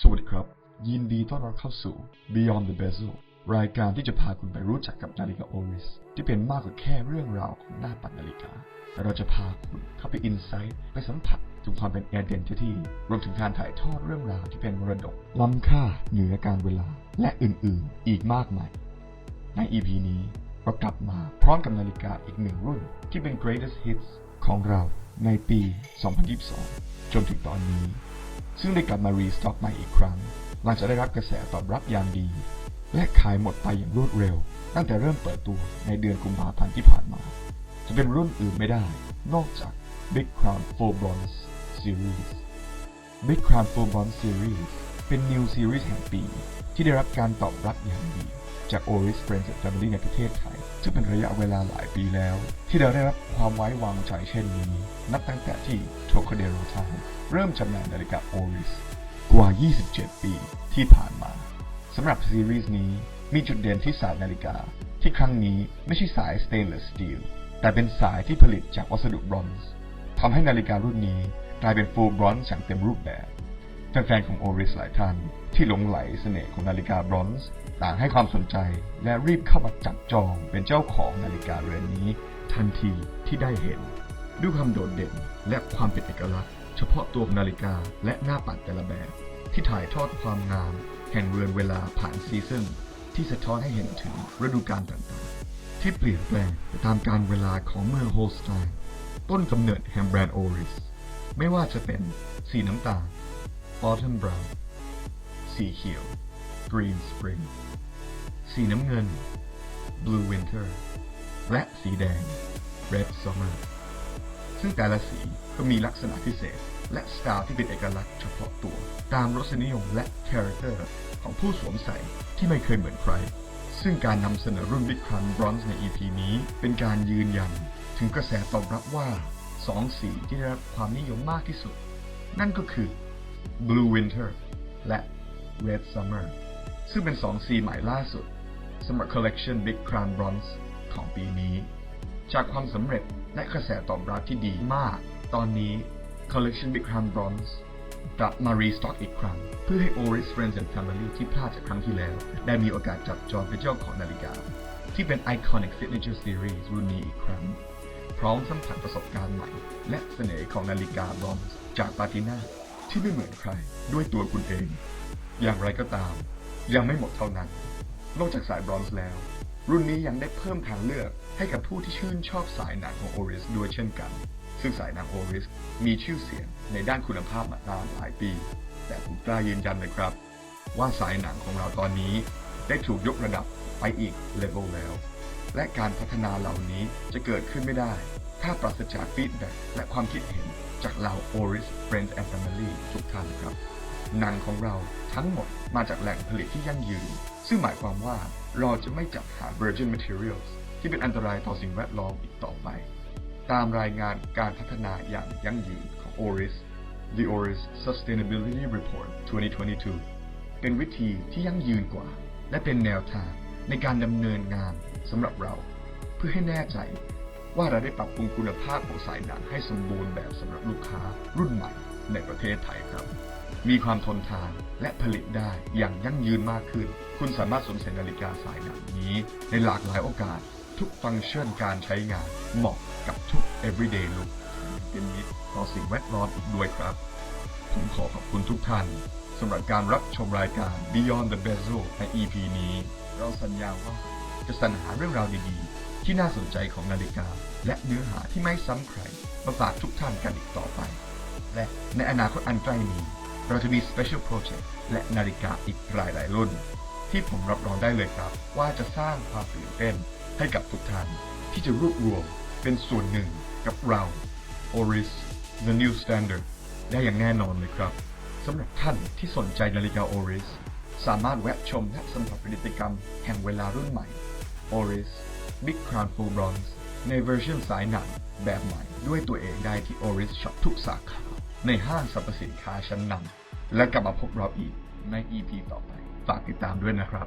สวัสดีครับ ยินดีต้อนรับเข้าสู่ Beyond the Bezel รายการที่จะพาคุณไปรู้จักกับนาฬิกาโอริส ที่เป็นมากกว่าแค่เรื่องราวของหน้าปัดนาฬิกา แต่เราจะพาคุณเข้าไปอินไซต์ไปสัมผัสถึงความเป็น identity รวมถึงการถ่ายทอดเรื่องราวที่เป็นมรดก ล้ำค่าเหนือการเวลา และอื่นๆ อีกมากมาย ใน EP นี้เรากลับมาพร้อมกับนาฬิกาอีกหนึ่งรุ่น ที่เป็น greatest hits ของเราในปี 2022 จนถึงตอนนี้ ซึ่งได้กลับมารีสต็อกใหม่อีกครั้ง หลังจากได้รับกระแสตอบรับอย่างดี และขายหมดไปอย่างรวดเร็ว ตั้งแต่เริ่มเปิดตัวในเดือนกุมภาพันธ์ที่ผ่านมา จะเป็นรุ่นอื่นไม่ได้ นอกจาก Big Crown 4 Bronze Series Big Crown 4 Bronze Series เป็น New Series แห่งปี ที่ได้รับการตอบรับอย่างดี จาก Oris Friends and Family ในประเทศไทย ซึ่งเป็นระยะเวลาหลายปีแล้ว ที่เราได้รับความไว้วางใจเช่นนี้ นับตั้งแต่ที่ Tocadero Time เริ่มจำหน่ายนาฬิกา Oris กว่า 27 ปีที่ผ่านมาสำหรับซีรีส์นี้มีจุดเด่นที่สายนาฬิกา ที่ครั้งนี้ไม่ใช่สาย stainless steel แต่เป็นสายที่ผลิตจากวัสดุบรอนซ์ทำให้นาฬิการุ่นนี้กลายเป็น full bronze อย่างเต็มรูปแบบ แฟนๆของโอริสหลายท่านที่หลงไหลเสน่ห์ของนาฬิกาบรอนซ์ต่างให้ความสนใจและรีบเข้ามาจับจองเป็นเจ้าของนาฬิกาเรือนนี้ ทันทีที่ได้เห็น ด้วยความโดดเด่นและความเป็นเอกลักษณ์ เฉพาะตัวของนาฬิกาและหน้าปัดแต่ละแบบ ที่ถ่ายทอดความงาม แห่งเรือนเวลาผ่านซีซั่นที่สะท้อนให้เห็นถึงฤดูกาลต่างๆ ที่เปลี่ยนแปลงไปตามการเวลาของเมืองโฮสไตน์ต้นกำเนิดแห่งแบรนด์โอริสไม่ว่าจะเป็นสีน้ำตาล Autumn Brown สีเขียว Green Spring สีน้ำเงิน Blue Winter และสีแดง Red Summer ซึ่งแต่ละสีก็มีลักษณะพิเศษ และสไตล์ที่เป็นเอกลักษณ์เฉพาะตัว ตามรสนิยมและคาแรคเตอร์ของผู้สวมใส่ที่ไม่เคยเหมือนใคร ซึ่งการนำเสนอรุ่น Big Crown Bronze ใน EP นี้เป็นการยืนยัน ถึงกระแสตอบรับว่าสองสีที่ได้รับความนิยมมากที่สุด นั่นก็คือ Blue Winter และ Red Summer ซึ่งเป็นสองสีใหม่ล่าสุดสำหรับ Collection Big Crown Bronze ของปีนี้ จากความสำเร็จและกระแสตอบรับที่ดีมาก ตอนนี้ Collection Big Crown Bronze กลับมารีสต็อกอีกครั้ง เพื่อให้ Oris Friends and Family ที่พลาดจากครั้งที่แล้ว ได้มีโอกาสจับจองเป็นเจ้าของนาฬิกา ที่เป็น Iconic Signature Series รุ่นนี้อีกครั้ง พร้อมสัมผัสประสบการณ์ใหม่ และเสน่ห์ของนาฬิกาบรอนซ์จากปาตินา ที่ไม่เหมือนใครด้วยตัวคุณเอง อย่างไรก็ตาม ยังไม่หมดเท่านั้น นอกจากสายบรอนซ์แล้ว รุ่นนี้ยังได้เพิ่มทางเลือกให้กับผู้ที่ชื่นชอบสายหนังของโอริสด้วยเช่นกัน ซึ่งสายหนังโอริสมีชื่อเสียงในด้านคุณภาพมานานหลายปี แต่ผมกล้ายืนยันเลยครับ ว่าสายหนังของเราตอนนี้ได้ถูกยกระดับไปอีกเลเวลแล้ว และการพัฒนาเหล่านี้จะเกิดขึ้นไม่ได้ ถ้าปราศจากฟีดแบ็และความคิดเห็น จากเหล่า Oris Friends and Family ทุกท่านครับ หนังของเราทั้งหมดมาจากแหล่งผลิตที่ยั่งยืน ซึ่งหมายความว่าเราจะไม่จัดหา virgin materials ที่เป็นอันตรายต่อสิ่งแวดล้อมอีกต่อไป ตามรายงานการพัฒนาอย่างยั่งยืนของ Oris The Oris Sustainability Report 2022 เป็นวิธีที่ยั่งยืนกว่า และเป็นแนวทางในการดำเนินงานสำหรับเรา เพื่อให้แน่ใจ ว่าเราได้ปรับปรุงคุณภาพของสายหนังให้สมบูรณ์แบบสำหรับลูกค้ารุ่นใหม่ในประเทศไทยครับ มีความทนทานและผลิตได้อย่างยั่งยืนมากขึ้น คุณสามารถสวมใส่นาฬิกาสายหนังนี้ ในหลากหลายโอกาส ทุกฟังก์ชันการใช้งานเหมาะกับทุก everyday look เป็นมิตรต่อสิ่งแวดล้อมอีกด้วยครับ ผมขอขอบคุณทุกท่านสำหรับการรับชมรายการ Beyond the Bezel ใน EP นี้ เราสัญญาว่าจะสรรหาเรื่องราวดีๆ ที่น่าสนใจของนาฬิกา และเนื้อหาที่ไม่ซ้ำใครมาฝากทุกท่านกันอีกต่อไป และในอนาคตอันใกล้นี้ เราจะมี Special Project และนาฬิกาอีกหลายหลายรุ่น ที่ผมรับรองได้เลยครับ ว่าจะสร้างความตื่นเต้นให้กับทุกท่านที่จะรวบรวมเป็นส่วนหนึ่งกับเรา Oris The New Standard ได้อย่างแน่นอนเลยครับสำหรับท่านที่สนใจนาฬิกา Oris สามารถแวะชมและสัมผัสกิจกรรมแห่งเวลารุ่นใหม่ Oris Big Crown Full Bronze ในเวอร์ชันสายหนังแบบใหม่ด้วยตัวเองได้ที่ Oris Shop ทุกสาขา ในห้างสรรพสินค้าชั้นนำและกลับมาพบเราอีกใน EP ต่อไป ฝากติดตามด้วยนะครับ